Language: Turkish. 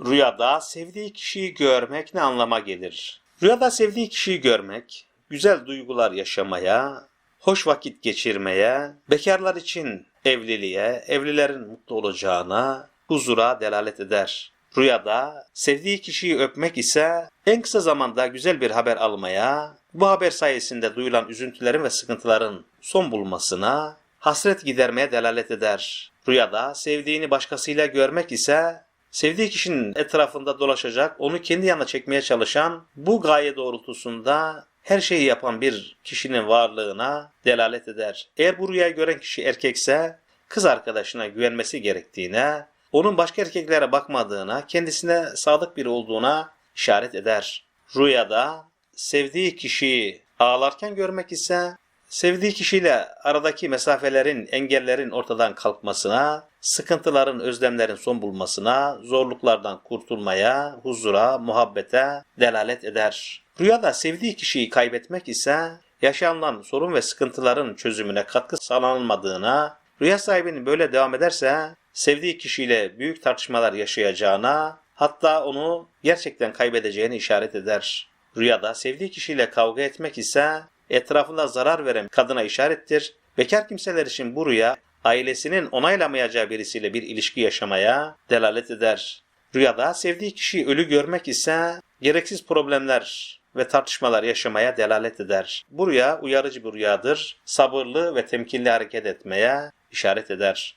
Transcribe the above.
Rüyada sevdiği kişiyi görmek ne anlama gelir? Rüyada sevdiği kişiyi görmek, güzel duygular yaşamaya, hoş vakit geçirmeye, bekarlar için evliliğe, evlilerin mutlu olacağına, huzura delalet eder. Rüyada sevdiği kişiyi öpmek ise en kısa zamanda güzel bir haber almaya, bu haber sayesinde duyulan üzüntülerin ve sıkıntıların son bulmasına, hasret gidermeye delalet eder. Rüyada sevdiğini başkasıyla görmek ise sevdiği kişinin etrafında dolaşacak, onu kendi yanına çekmeye çalışan, bu gaye doğrultusunda her şeyi yapan bir kişinin varlığına delalet eder. Eğer bu rüyayı gören kişi erkekse kız arkadaşına güvenmesi gerektiğine, onun başka erkeklere bakmadığına, kendisine sadık biri olduğuna işaret eder. Rüyada sevdiği kişiyi ağlarken görmek ise sevdiği kişiyle aradaki mesafelerin, engellerin ortadan kalkmasına, sıkıntıların, özlemlerin son bulmasına, zorluklardan kurtulmaya, huzura, muhabbete delalet eder. Rüyada sevdiği kişiyi kaybetmek ise yaşanılan sorun ve sıkıntıların çözümüne katkı sağlanmadığına, rüya sahibinin böyle devam ederse sevdiği kişiyle büyük tartışmalar yaşayacağına, hatta onu gerçekten kaybedeceğini işaret eder. Rüyada sevdiği kişiyle kavga etmek ise etrafında zarar veren kadına işarettir. Bekar kimseler için bu rüya ailesinin onaylamayacağı birisiyle bir ilişki yaşamaya delalet eder. Rüyada sevdiği kişiyi ölü görmek ise gereksiz problemler ve tartışmalar yaşamaya delalet eder. Bu rüya uyarıcı bir rüyadır. Sabırlı ve temkinli hareket etmeye işaret eder.